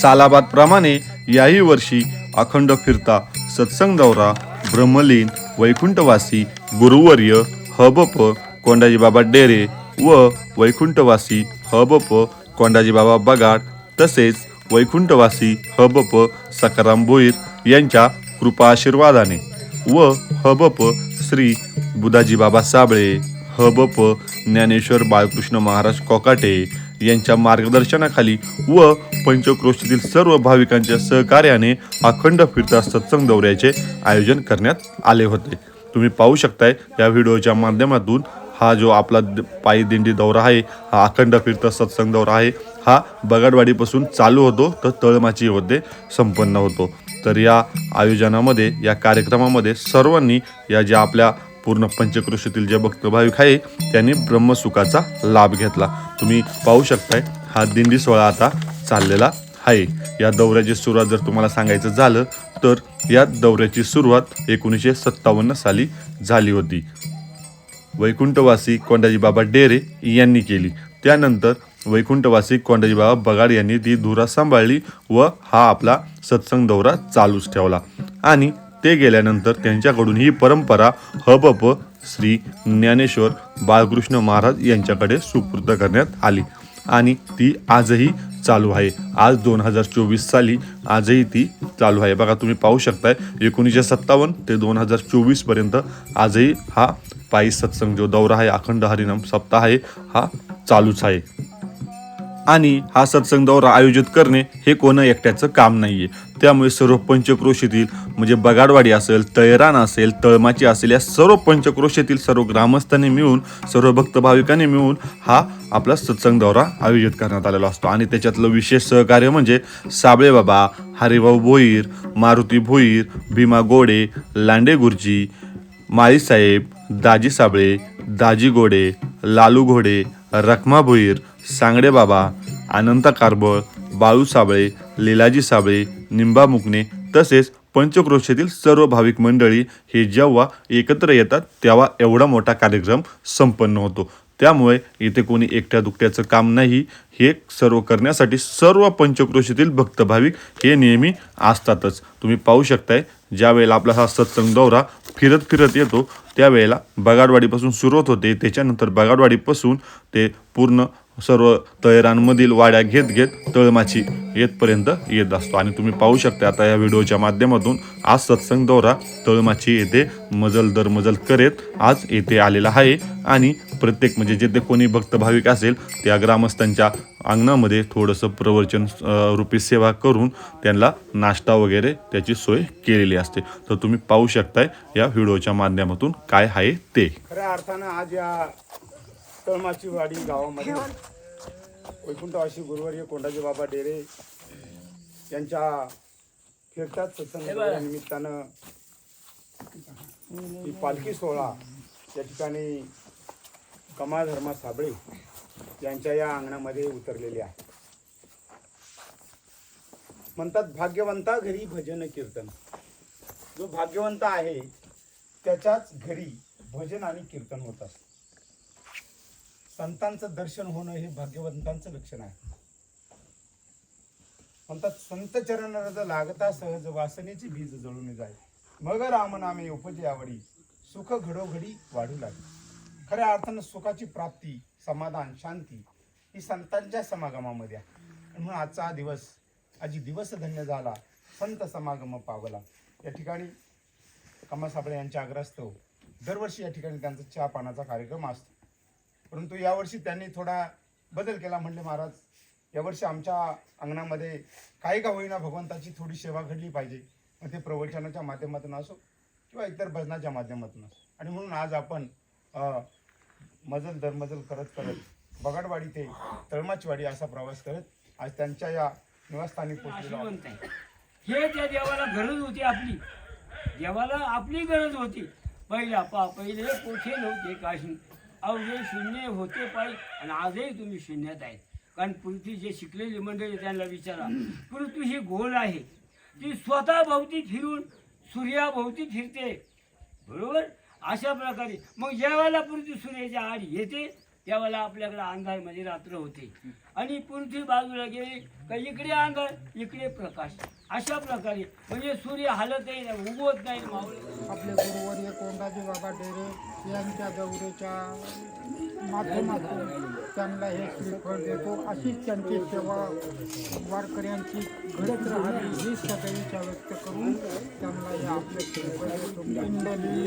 सालाबाद प्रमाणे याही वर्षी अखंड फिरता सत्संग दौरा ब्रह्मलीन वैकुंठवासी गुरुवर्य हबप कोंडाजी बाबा डेरे व वैकुंठवासी हबप कोंडाजी बाबा बगाड तसेच वैकुंठवासी हबप सकाराम भोईर यांच्या कृपा आशीर्वादाने व हबप श्री बुधाजीबाबा साबळे हबप ज्ञानेश्वर बाळकृष्ण महाराज कोकाटे यांच्या मार्गदर्शनाखाली व पंचक्रोशीतील सर्व भाविकांच्या सहकार्याने अखंड फिरता सत्संग दौऱ्याचे आयोजन करण्यात आले होते. तुम्ही पाहू शकताय या व्हिडिओच्या माध्यमातून हा जो आपला द- पायी दिंडी दौरा आहे हा अखंड फिरता सत्संग दौरा आहे हा बगाडवाडीपासून चालू होतो तर तळमाची होते संपन्न होतो. तर या आयोजनामध्ये या कार्यक्रमामध्ये सर्वांनी या ज्या आपल्या पूर्ण पंचक्रोशीतील जे भक्त भाविक आहे त्यांनी ब्रह्मसुखाचा लाभ घेतला. तुम्ही पाहू शकताय हा दिंडी सोहळा आता चाललेला आहे. या दौऱ्याची सुरुवात जर तुम्हाला सांगायचं झालं तर या दौऱ्याची सुरुवात एकोणीसशे सत्तावन्न साली झाली होती. वैकुंठवासी कोंडाजी बाबा डेरे यांनी केली. त्यानंतर वैकुंठवासी कोंडाजी बाबा बगाड यांनी ती धुरा सांभाळली व हा आपला सत्संग दौरा चालूच ठेवला. आणि ते गेल्यानंतर त्यांच्याकडून ही परंपरा हबप श्री ज्ञानेश्वर बाळकृष्ण महाराज यांच्याकडे सुपूर्द करण्यात आली. आणि ती आजही चालू आहे. आज दोन हजार चोवीस साली आजही ती चालू आहे. बघा तुम्ही पाहू शकताय एकोणीसशे सत्तावन्न ते दोन हजार चोवीसपर्यंत आजही हा पायी सत्संग जो दौरा आहे अखंड हरिनाम सप्ताह आहे हा चालूच आहे. आणि हा सत्संग दौरा आयोजित करणे हे कोण एकट्याचं काम नाहीये. त्यामुळे सर्व पंचक्रोशीतील म्हणजे बगाडवाडी असेल तळरान असेल तळमाची असेल या सर्व पंचक्रोशीतील सर्व ग्रामस्थांनी मिळून सर्व भक्त भाविकांनी मिळून हा आपला सत्संग दौरा आयोजित करण्यात आलेला असतो. आणि त्याच्यातलं विशेष सहकार्य म्हणजे साबळे बाबा हरिभाऊ भोईर मारुती भोईर भीमा गोडे लांडे गुरुजी माळीसाहेब दाजी साबळे दाजी गोडे लालू घोडे रखमा भोईर सांगडे बाबा अनंता कारबळ बाळू साबळे लीलाजी साबळे निंबा मुकणे तसेच पंचक्रोशीतील सर्व भाविक मंडळी हे जेव्हा एकत्र येतात तेव्हा एवढा मोठा कार्यक्रम संपन्न होतो. त्यामुळे इथे कोणी एकट्या दुकट्याचं काम नाही. हे सर्व करण्यासाठी सर्व पंचक्रोशीतील भक्त भाविक हे नेहमी असतातच. तुम्ही पाहू शकताय ज्या वेळेला आपला हा सत्संग दौरा फिरत फिरत येतो त्यावेळेला बगाडवाडीपासून सुरुवात होते. त्याच्यानंतर बगाडवाडीपासून ते पूर्ण सर्व तळेरांमधील वाड्या घेत घेत तळमाची येतपर्यंत येत असतो. आणि तुम्ही पाहू शकता आता या व्हिडिओच्या माध्यमातून आज सत्संग दौरा तळमाची येथे मजल दर मजल करीत आज येथे आलेला आहे. आणि प्रत्येक म्हणजे जेथे कोणी भक्त भाविक असेल त्या ग्रामस्थांच्या अंगणामध्ये थोडंसं प्रवचन रूपी सेवा करून त्यांना नाश्ता वगैरे त्याची सोय केलेली असते. तर तुम्ही पाहू शकताय या व्हिडिओच्या माध्यमातून काय आहे ते. खऱ्या अर्थानं आज या तळमाची वाडी गावामध्ये. वैकुंठवासी गुरुवर्य कोंडाजी बाबा डेरे यांच्या फिरतात सत्संग निमित्तानं ही पालखी सोहळा या ठिकाणी कमा धर्मा साबळे यांच्या या अंगणामध्ये उतरलेली आहे. म्हणतात भाग्यवंता घरी भजन कीर्तन. जो भाग्यवंत आहे त्याच्याच घरी भजन आणि कीर्तन होत असतं. संतांचं दर्शन होणं हे भाग्यवंतांचं लक्षण आहे. म्हणतात संत चरण लागता सहज वासनेची बीज जळून जाय. मग रामनामे उपजे आवडी सुख घडोघडी वाढू लागली. खऱ्या अर्थानं सुखाची प्राप्ती समाधान शांती ही संतांच्या समागमामध्ये आहे. म्हणून आजचा हा दिवस आजी दिवस धन्य झाला संत समागम पावला. या ठिकाणी कमल साबळे यांच्या अग्रस्त दरवर्षी या ठिकाणी त्यांचा चहा पाण्याचा कार्यक्रम असतो. परंतु यावर्षी त्यांनी थोडा बदल केला म्हणले महाराज. यावर्षी आमच्या अंगणामध्ये काही का होईना भगवंताची थोडी सेवा घडली पाहिजे. मग ते प्रवचनाच्या माध्यमातून असो किंवा इतर भजनाच्या माध्यमातून असो. आणि म्हणून आज आपण मजल दरमजल करत करत बगाडवाडी ते तळमाचीवाडी असा प्रवास करत आज त्यांच्या या निवासस्थानी पोहोचलेलो हे त्या देवाला गरज होती आपली देवाला आपली गरज होती. पहिला पा पहिले कोठे नव्हते काही अवघे शून्य होते पाय आणि आजही तुम्ही शून्यात आहेत. कारण पृथ्वी जे शिकलेली मंडळी त्यांना विचारा. पृथ्वी ही गोल आहे. ती स्वतः भोवती फिरून सूर्याभोवती फिरते. बरोबर? अशा प्रकारे. मग ज्यावेळेला पृथ्वी सूर्याच्या आड येते त्यावेळेला आपल्याकडे अंधार म्हणजे रात्र होते. आणि पृथ्वी बाजूला गेली का इकडे अंधार इकडे प्रकाश. अशा प्रकारे. म्हणजे सूर्य हालतही नाही उगवत नाही मावळे. आपले गुरुवर्य कोंडाजी बाबा डेरे यांच्या गौरीच्या माध्यमातून त्यांना हे श्रीफळ देतो. अशीच त्यांची सेवा वारकऱ्यांची घडत राहावी ही सदैविचा व्यक्त करून त्यांना हे आपले श्रीफळ देतो. पिंडली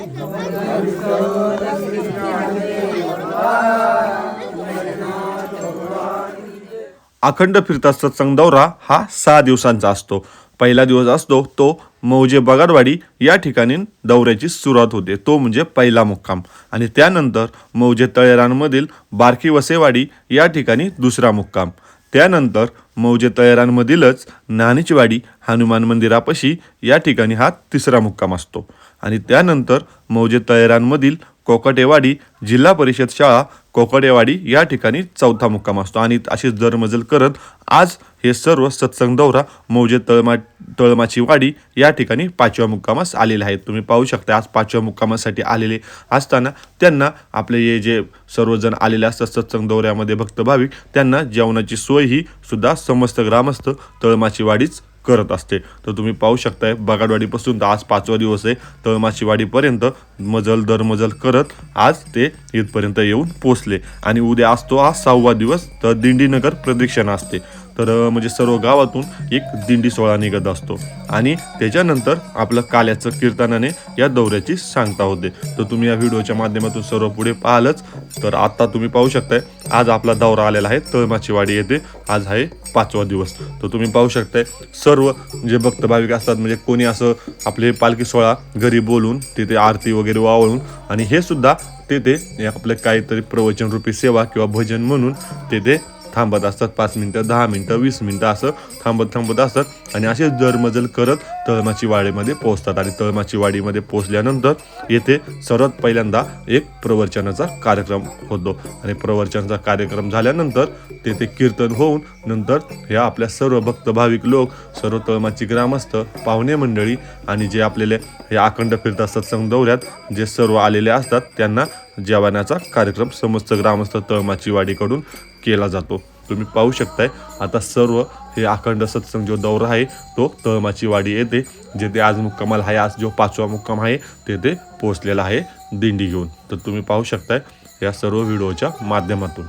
अखंड फिरता सत्संग दौरा हा सहा दिवसांचा असतो. पहिला दिवस असतो तो मौजे बगाडवाडी या ठिकाणी दौऱ्याची सुरुवात होते. तो म्हणजे पहिला मुक्काम. आणि त्यानंतर मौजे तळेरांमधील बारकी वसेवाडी या ठिकाणी दुसरा मुक्काम. त्यानंतर मौजे तळेरांमधीलच नानीचवाडी हनुमान मंदिरापाशी या ठिकाणी हा तिसरा मुक्काम असतो. आणि त्यानंतर मौजे तळेरांमधील कोकटेवाडी जिल्हा परिषद शाळा कोकटेवाडी या ठिकाणी चौथा मुक्काम असतो. आणि अशीच दरमजल करत आज हे सर्व सत्संग दौरा मौजे तळमा तळमाची वाडी या ठिकाणी पाचव्या मुक्कामास आलेले आहेत. तुम्ही पाहू शकता आज पाचव्या मुक्कामासाठी आलेले असताना त्यांना आपले हे जे सर्वजण आलेले असतात सत्संग दौऱ्यामध्ये भक्त भाविक त्यांना जेवणाची सोय ही सुद्धा समस्त ग्रामस्थ तळमाची वाडीच करत असते. तर तुम्ही पाहू शकताय बगाडवाडीपासून तर आज पाचवा दिवस आहे. तळमाशीवाडीपर्यंत मजल दर मजल करत आज ते इथपर्यंत येऊन पोचले आणि उद्या असतो आज सहावा दिवस तर दिंडीनगर प्रदक्षिणा असते. तर म्हणजे सर्व गावातून एक दिंडी सोहळा निघत असतो. आणि त्याच्यानंतर आपलं काल्याचं कीर्तनाने या दौऱ्याची सांगता होते. तर तुम्ही या व्हिडिओच्या माध्यमातून सर्व पुढे पाहालच. तर आत्ता तुम्ही पाहू शकताय आज आपला दौरा आलेला आहे तळमाचीवाडी येथे. येते आज आहे पाचवा दिवस. तर तुम्ही पाहू शकताय सर्व जे भक्त भाविक असतात म्हणजे कोणी असं आपले पालखी सोहळा घरी बोलून तिथे आरती वगैरे वावळून आणि हे सुद्धा तेथे आपलं काहीतरी प्रवचन रूपी सेवा किंवा भजन म्हणून तेथे थांबत असतात पाच मिनटं दहा मिनटं वीस मिनटं असं थांबत थांबत असतात. आणि असे दरमजल करत तळमाची वाडीमध्ये पोहोचतात. आणि तळमाची वाडीमध्ये पोहोचल्यानंतर येथे सर्वात पहिल्यांदा एक प्रवचनाचा कार्यक्रम होतो. आणि प्रवचनाचा कार्यक्रम झाल्यानंतर तेथे कीर्तन होऊन नंतर ह्या आपल्या सर्व भक्त भाविक लोक सर्व तळमाची ग्रामस्थ पाहुणे मंडळी आणि जे आपल्याले हे अखंड फिरता सत्संग दौऱ्यात जे सर्व आलेले असतात त्यांना जेवणाचा कार्यक्रम समस्त ग्रामस्थ तळमाची वाडीकडून केला जातो. तुम्ही पाहू शकताय आता सर्व हे अखंड सत्संग जो दौरा आहे तो तळमाची वाडी येते जेथे आज मुक्कामाला आहे आज जो पाचवा मुक्काम आहे तेथे पोहोचलेला आहे दिंडी घेऊन. तर तुम्ही पाहू शकताय या सर्व व्हिडिओच्या माध्यमातून.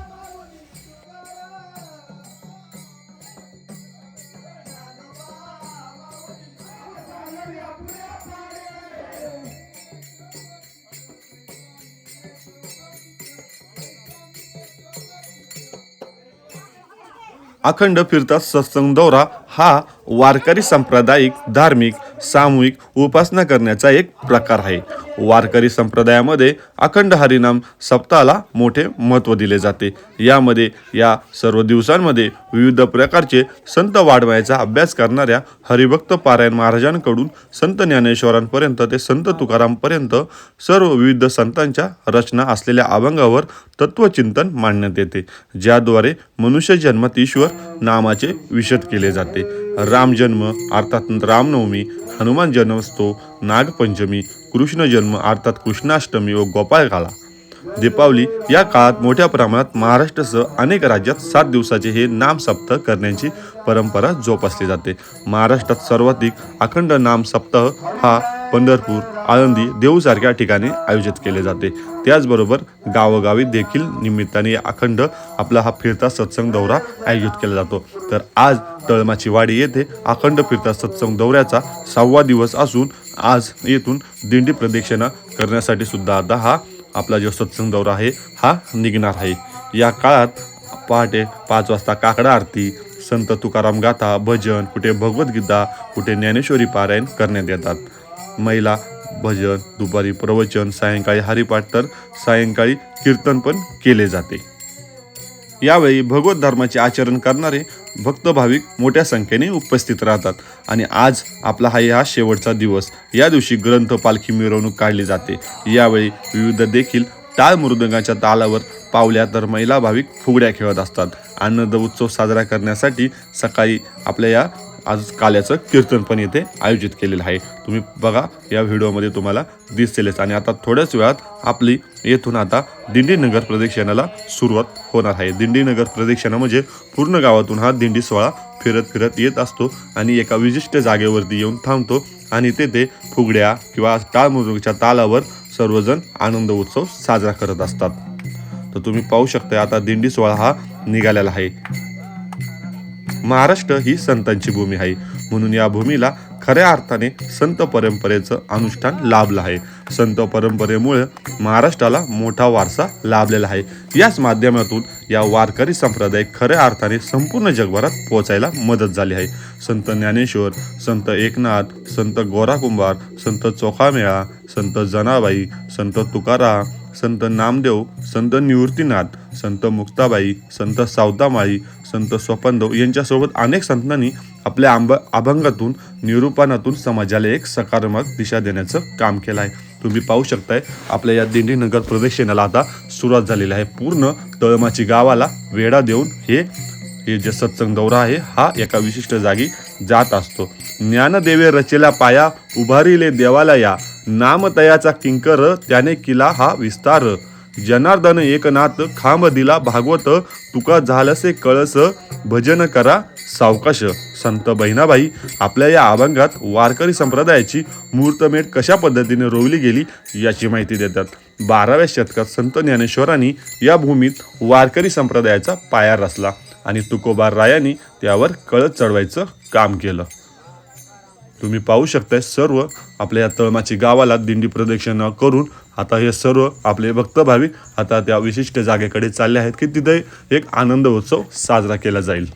अखंड फिरता सत्संग दौरा हा वारकरी सांप्रदायिक धार्मिक सामूहिक उपासना करण्याचा एक प्रकार आहे. वारकरी संप्रदायामध्ये अखंड हरिनाम सप्ताहाला मोठे महत्त्व दिले जाते. यामध्ये या सर्व दिवसांमध्ये विविध प्रकारचे संत वाढवायचा अभ्यास करणाऱ्या हरिभक्त पारायण महाराजांकडून संत ज्ञानेश्वरांपर्यंत ते संत तुकारामपर्यंत सर्व विविध संतांच्या रचना असलेल्या अभंगावर तत्वचिंतन मांडण्यात येते. ज्याद्वारे मनुष्य जन्मात ईश्वर नामाचे विशद केले जाते. रामजन्म अर्थात रामनवमी हनुमान जन्मोत्सव नागपंचमी कृष्ण जन्म अर्थात कृष्णाष्टमी व गोपाळकाला दीपावली या काळात मोठ्या प्रमाणात महाराष्ट्रासह अनेक राज्यात सात दिवसाचे हे नाम सप्ताह करण्याची परंपरा जोपासली जाते. महाराष्ट्रात सर्वाधिक अखंड नाम सप्ताह हा पंढरपूर आळंदी देऊसारख्या ठिकाणी आयोजित केले जाते. त्याचबरोबर गावोगावी देखील निमित्ताने अखंड आपला हा फिरता सत्संग दौरा आयोजित केला जातो. तर आज तळमाची वाडी येथे अखंड फिरता सत्संग दौऱ्याचा सहावा दिवस असून आज येथून दिंडी प्रदक्षिणा करण्यासाठी सुद्धा आता हा आपला जो सत्संग दौरा आहे हा निघणार आहे. या काळात पहाटे पाच वाजता काकडा आरती संत तुकाराम गाथा भजन कुठे भगवद्गीता कुठे ज्ञानेश्वरी पारायण करण्यात येतात. महिला भजन दुपारी प्रवचन सायंकाळी हरिपाठ तर सायंकाळी कीर्तन पण केले जाते. यावेळी भगवत धर्माचे आचरण करणारे भक्त भाविक मोठ्या संख्येने उपस्थित राहतात आणि आज आपला हा हा शेवटचा दिवस या दिवशी ग्रंथ पालखी मिरवणूक काढली जाते. यावेळी विविध देखील टाळ मृदंगाच्या तालावर पावल्या तर महिला भाविक फुगड्या खेळत असतात. आनंद उत्सव साजरा करण्यासाठी सकाळी आपल्या या आज काल्याचं कीर्तन पण इथे आयोजित केलेलं आहे. तुम्ही बघा या व्हिडिओमध्ये तुम्हाला दिसतीलच आणि आता थोड्याच वेळात आपली येथून आता दिंडी नगर प्रदक्षिणाला सुरुवात होणार आहे. दिंडी नगर प्रदक्षिणा म्हणजे पूर्ण गावातून हा दिंडी सोहळा फिरत फिरत येत असतो आणि एका विशिष्ट जागेवरती येऊन थांबतो आणि तेथे फुगड्या किंवा टाळ तालावर सर्वजण आनंद उत्सव साजरा करत असतात. तर तुम्ही पाहू शकता आता दिंडी सोहळा हा निघालेला आहे. महाराष्ट्र ही संतांची भूमी आहे. म्हणून या भूमीला खऱ्या अर्थाने संत परंपरेचं अनुष्ठान लाभलं आहे. संत परंपरेमुळे महाराष्ट्राला मोठा वारसा लाभलेला आहे. याच माध्यमातून या वारकरी संप्रदाय खऱ्या अर्थाने संपूर्ण जगभरात पोहोचायला मदत झाली आहे. संत ज्ञानेश्वर संत एकनाथ संत गोरा कुंभार संत चोखामेळा संत जनाबाई संत तुकाराम संत नामदेव संत निवृत्तीनाथ संत मुक्ताबाई संत सावतामाळी संत स्वपनदेव यांच्यासोबत अनेक संतांनी आपल्या आंब अभंगातून निरूपणातून समाजाला एक सकारात्मक दिशा देण्याचं काम केलं आहे. तुम्ही पाहू शकताय आपल्या या दिंडी नगर प्रदक्षिणाला आता सुरुवात झालेली आहे. पूर्ण तळमाची गावाला वेढा देऊन हे हे जे सत्संग दौरा आहे हा एका विशिष्ट जागी जात असतो. ज्ञानदेवे रचेला पाया उभारिले देवाला या. नामतयाचा किंकर त्याने किला हा विस्तार. जनार्दन एकनाथ खांब दिला भागवत तुका झालसे कळस भजन करा सावकाश. संत बहिणाबाई आपल्या या अभंगात वारकरी संप्रदायाची मुहूर्तमेढ कशा पद्धतीने रोवली गेली याची माहिती देतात. बाराव्या शतकात संत ज्ञानेश्वरांनी या भूमीत वारकरी संप्रदायाचा पाया रचला आणि तुकोबार रायांनी त्यावर कळत चढवायचं काम केलं. तुम्ही पाहू शकताय सर्व आपल्या या तळमाची गावाला दिंडी प्रदक्षिणा करून आता हे सर्व आपले भक्त भाविक आता त्या विशिष्ट जागेकडे चालले आहेत की तिथे एक आनंद उत्सव साजरा केला जाईल.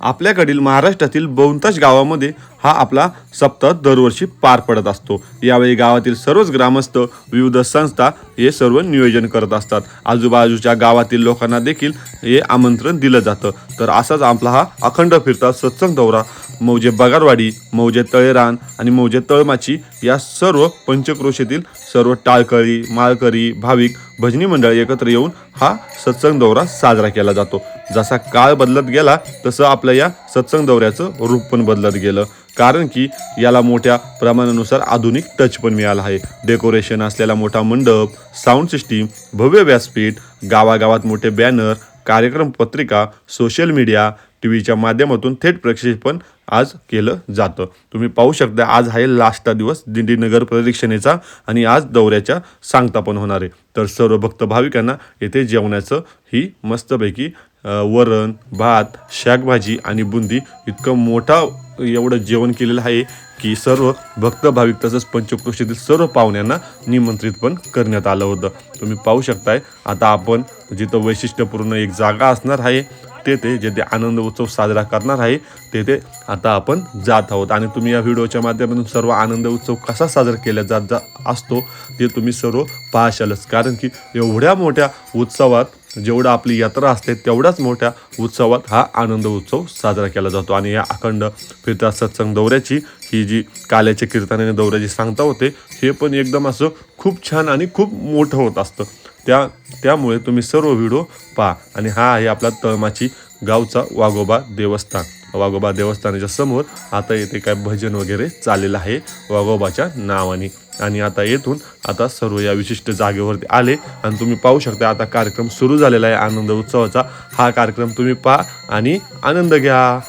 आपल्याकडील महाराष्ट्रातील बहुतांश गावामध्ये हा आपला सप्ताह दरवर्षी पार पडत असतो. यावेळी गावातील सर्वच ग्रामस्थ विविध संस्था हे सर्व नियोजन करत असतात. आजूबाजूच्या गावातील लोकांना देखील हे आमंत्रण दिलं जातं. तर असाच आपला हा अखंड फिरता सत्संग दौरा. मौजे बगारवाडी मौजे तळेरान आणि मौजे तळमाची या सर्व पंचक्रोशीतील सर्व टाळकरी माळकरी भाविक भजनी मंडळ एकत्र येऊन हा सत्संग दौरा साजरा केला जातो. जसा काळ बदलत गेला तसं आपल्या या सत्संग दौऱ्याचं रूप पण बदलत गेलं. कारण की याला मोठ्या प्रमाणानुसार आधुनिक टच पण मिळाला आहे. डेकोरेशन असलेला मोठा मंडप साऊंड सिस्टीम भव्य व्यासपीठ गावागावात मोठे बॅनर कार्यक्रम पत्रिका सोशल मीडिया टी व्हीच्या माध्यमातून थेट प्रक्षेपण आज केलं जातं. तुम्ही पाहू शकता आज आहे लास्टचा दिवस दिंडी नगर प्रदक्षिणेचा आणि आज दौऱ्याच्या सांगता पण होणार आहे. तर सर्व भक्त भाविकांना येथे जेवणाचं ही मस्तपैकी वरण भात शाकभाजी आणि बुंदी इतकं मोठा एवढं जेवण केलेलं आहे की सर्व भक्त भाविक तसंच पंचक्रोशीतील सर्व पाहुण्यांना निमंत्रित पण करण्यात आलं होतं. तुम्ही पाहू शकताय आता आपण जिथं वैशिष्ट्यपूर्ण एक जागा असणार आहे तेथे जेथे आनंद उत्सव साजरा करणार आहे तेथे आता आपण जात आहोत. आणि तुम्ही या व्हिडिओच्या माध्यमातून सर्व आनंद उत्सव कसा साजरा केला जात जा असतो ते तुम्ही सर्व पाहशालच. कारण की एवढ्या मोठ्या उत्सवात जेवढं आपली यात्रा असते तेवढ्याच मोठ्या उत्सवात हा आनंद उत्सव साजरा केला जातो. आणि या अखंड फिरता सत्संग दौऱ्याची ही जी काल्याच्या कीर्तनाने दौऱ्याची सांगता होते हे पण एकदम असं खूप छान आणि खूप मोठं होत असतं. त्या त्यामुळे तुम्ही सर्व व्हिडिओ पहा. आणि हा आहे आपला तळमाची गावचा वाघोबा देवस्थान. वाघोबा देवस्थानाच्या समोर आता येथे काय भजन वगैरे चाललेलं आहे वाघोबाच्या नावाने. आणि आता येथून आता सर्व या विशिष्ट जागेवरती आले आणि तुम्ही पाहू शकता आता कार्यक्रम सुरू झालेला आहे आनंद उत्सवाचा. हा कार्यक्रम तुम्ही पहा आणि आनंद घ्या.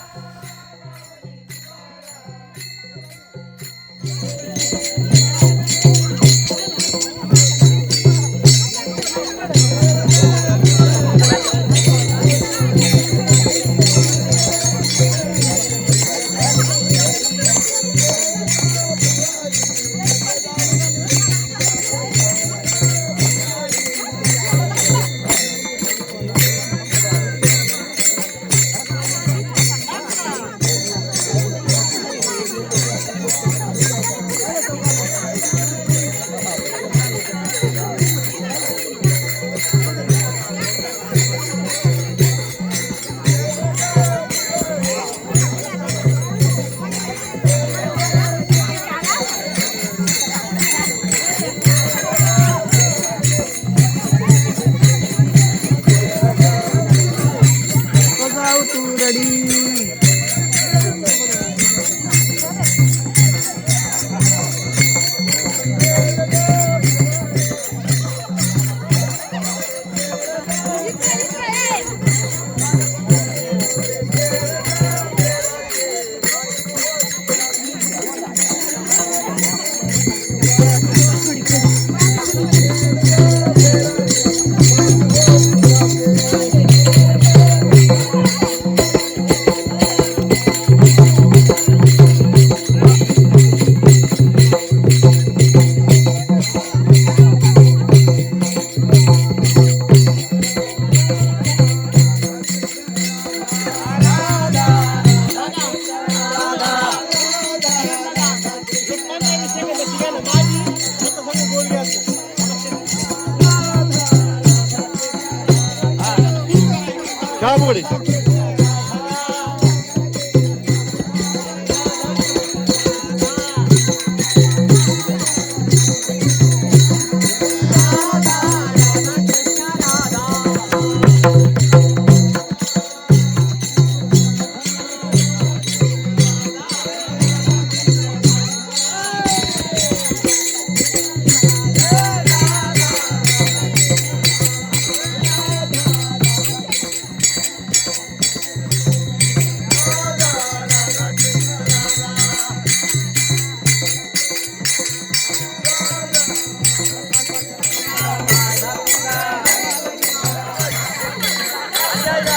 yeah, yeah.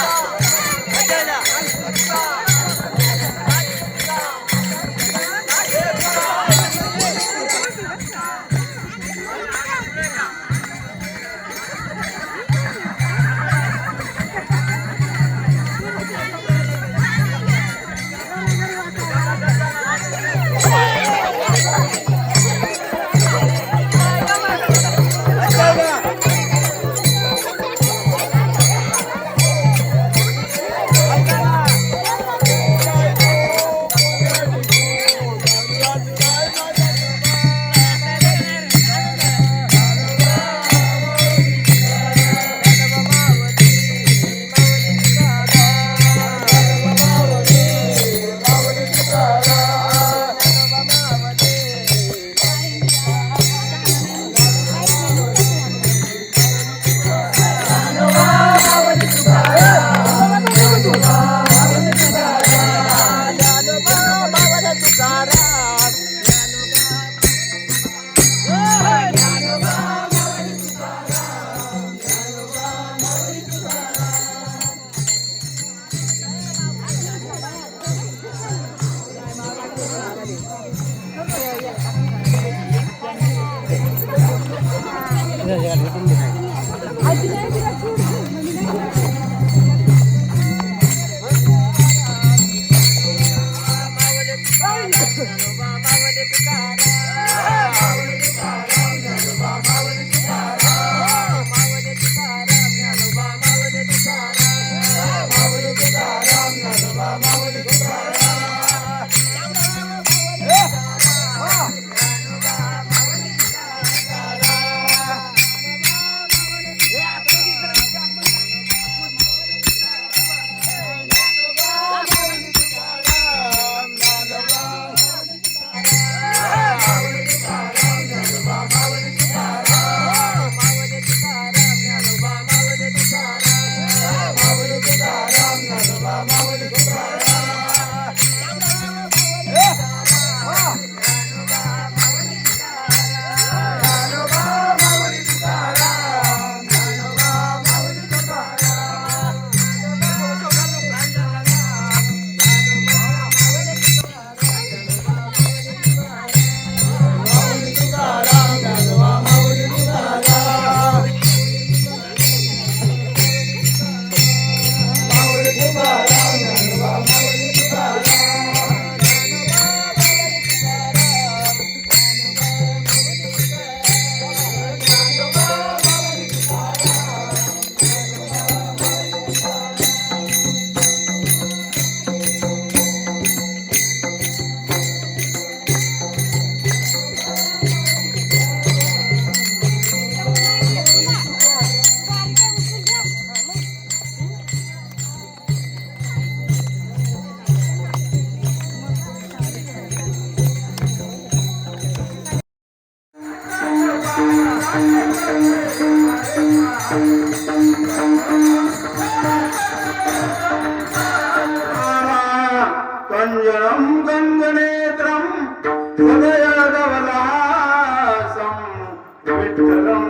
विठ्ठलं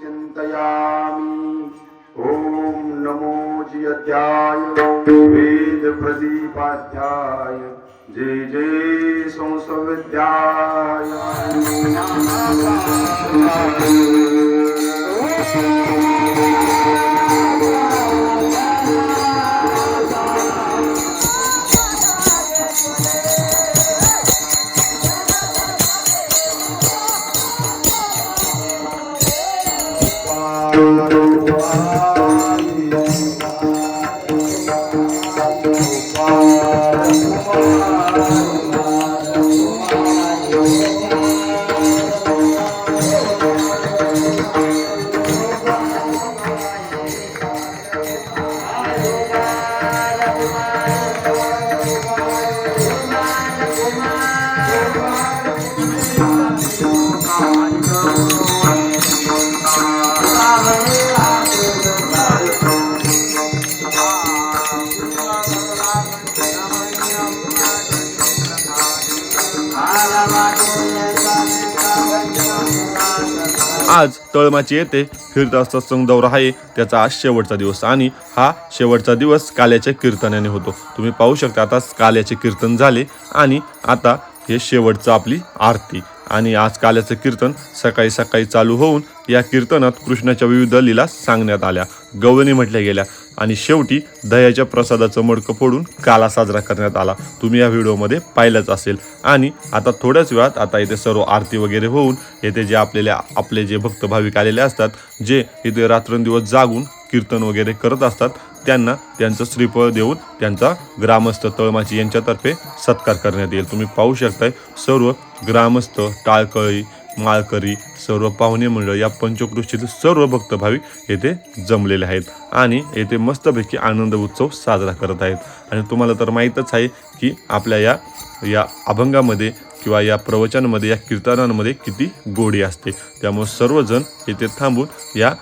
चिन्तयामि। ॐ नमो जियध्याय वेदप्रदीपाध्याय। जय जय संस्विद्याय तळमाची येथे फिरता सत्संग दौरा आहे. त्याचा आज शेवटचा दिवस. आणि हा शेवटचा दिवस काल्याच्या कीर्तनाने होतो. तुम्ही पाहू शकता आता काल्याचे कीर्तन झाले. आणि आता हे शेवटचं आपली आरती. आणि आज काल्याचं कीर्तन सकाळी सकाळी चालू होऊन या कीर्तनात कृष्णाच्या विविध लीला सांगण्यात आल्या. गवळणी म्हटल्या गेल्या. आणि शेवटी दह्याच्या प्रसादाचं मडकं फोडून काला साजरा करण्यात आला. तुम्ही या व्हिडिओमध्ये पाहिलंच असेल. आणि आता थोड्याच वेळात आता इथे सर्व आरती वगैरे होऊन येथे जे आपल्याला आपले जे भक्त भाविक आलेले असतात जे इथे रात्रंदिवस जागून कीर्तन वगैरे करत असतात त्यांना त्यांचं श्रीफळ देऊन त्यांचा ग्रामस्थ तळमाची यांच्यातर्फे सत्कार करण्यात येईल. तुम्ही पाहू शकताय सर्व ग्रामस्थ टाळकळी माळकरी सर्व पाहुणे मंडळ या पंचकृषीचे सर्व भक्त भाविक येथे जमलेले आहेत आणि येथे मस्तपैकी आनंद उत्सव साजरा करत आहेत. आणि तुम्हाला तर माहीतच आहे की आपल्या या या अभंगामध्ये किंवा या प्रवचनामध्ये या कीर्तनांमध्ये किती गोडी असते. त्यामुळे सर्वजण येथे थांबून या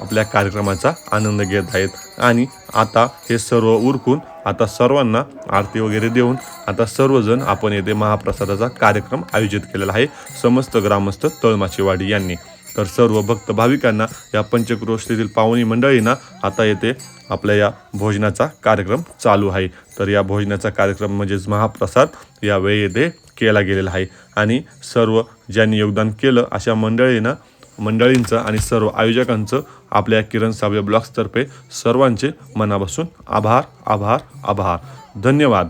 आपल्या कार्यक्रमाचा आनंद घेत आहेत. आणि आता हे सर्व उरकून आता सर्वांना आरती वगैरे देऊन आता सर्वजण आपण येथे महाप्रसादाचा कार्यक्रम आयोजित केलेला आहे. समस्त ग्रामस्थ तळमाचीवाडी यांनी. तर सर्व भक्त भाविकांना या पंचक्रोशीतील पाहुणी मंडळींना आता येथे आपल्या या भोजनाचा कार्यक्रम चालू आहे. तर या भोजनाचा कार्यक्रम म्हणजेच महाप्रसाद यावेळी येथे केला गेलेला आहे. आणि सर्व ज्यांनी योगदान केलं अशा मंडळींना मंडळींचं आणि सर्व आयोजकांचं आपल्या किरण साबळे ब्लॉग्सतर्फे सर्वांचे मनापासून आभार आभार आभार. धन्यवाद.